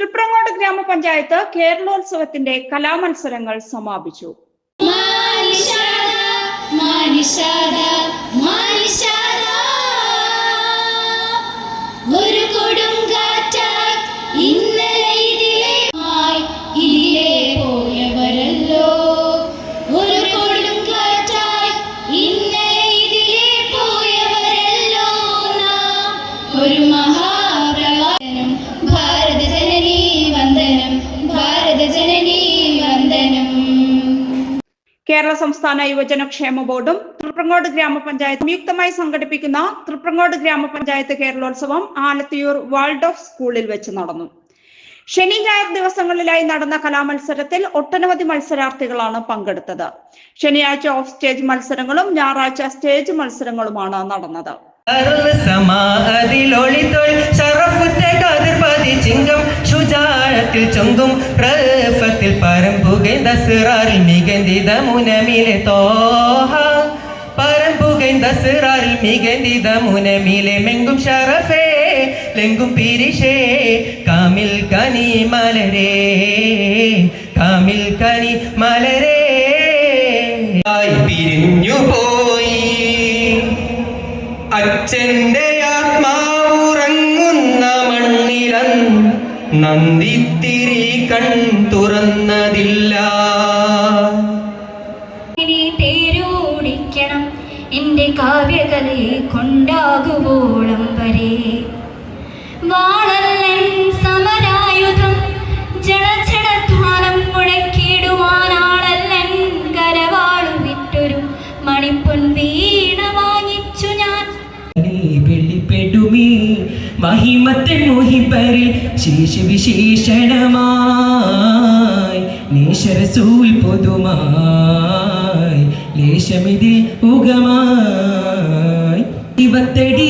തൃപ്രങ്ങോട് ഗ്രാമപഞ്ചായത്ത് കേരളോത്സവത്തിന്റെ കലാമത്സരങ്ങൾ സമാപിച്ചു. കേരള സംസ്ഥാന യുവജന ക്ഷേമ ബോർഡും തൃപ്രങ്ങോട് ഗ്രാമപഞ്ചായത്ത് സംയുക്തമായി സംഘടിപ്പിക്കുന്ന തൃപ്രങ്ങോട് ഗ്രാമപഞ്ചായത്ത് കേരളോത്സവം ആലത്തിയൂർ വേൾഡ് ഓഫ് സ്കൂളിൽ വെച്ച് നടന്നു. ശനി ഞായർ ദിവസങ്ങളിലായി നടന്ന കലാമത്സരത്തിൽ ഒട്ടനവധി മത്സരാർത്ഥികളാണ് പങ്കെടുത്തത്. ശനിയാഴ്ച ഓഫ് സ്റ്റേജ് മത്സരങ്ങളും ഞായറാഴ്ച സ്റ്റേജ് മത്സരങ്ങളുമാണ് നടന്നത്. ശുചാഴത്തിൽ ചൊങ്കും റഫത്തിൽ പരമ്പുകൈന്ത സിറാറിൽ മികന്തിത മുനമിലെ തോഹ. പരമ്പുകൈന്ത സിറാറിൽ മികന്തിത മുനമിലെ മെങ്കും ഷറഫേ ലെങ്കും പിരിഷേ കാമിൽ കനി മലരേ കാമിൽ കനി മലരേ. പിരിഞ്ഞു പോയി അച്ഛന്റെ നന്ദിത്തിരി കൺ തുറന്നതില്ല. തേരോടിക്കണം. എന്റെ കാവ്യകലയെ കൊണ്ടാകുവോളം വരെ. വാളല്ലൻ മഹിമത്തൻ മുഹിബരിൽ ശേഷവിശേഷണമായി നേശരസൂൽ പൊതുമായി ലേശമിതിൽ ഉഗമായി ഇവത്തടി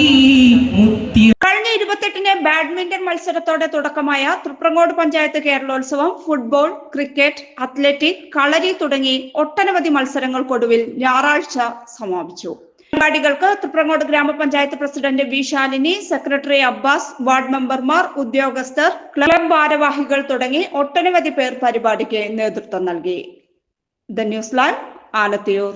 മുത്തി കഴിഞ്ഞ ഇരുപത്തെട്ടിന് ബാഡ്മിന്റൺ മത്സരത്തോടെ തുടക്കമായ Thriprangode panchayat Keralolsavam football cricket athletic കളരി തുടങ്ങി ഒട്ടനവധി മത്സരങ്ങൾക്കൊടുവിൽ ഞായറാഴ്ച സമാപിച്ചു. പരിപാടികൾക്ക് തൃപ്രങ്ങോട് ഗ്രാമപഞ്ചായത്ത് president V Shalini secretary Abbas ward മെമ്പർമാർ ഉദ്യോഗസ്ഥർ ക്ലബ് ഭാരവാഹികൾ തുടങ്ങി ഒട്ടനവധി പേർ പരിപാടിക്ക് നേതൃത്വം നൽകി. The news live Alathiyur.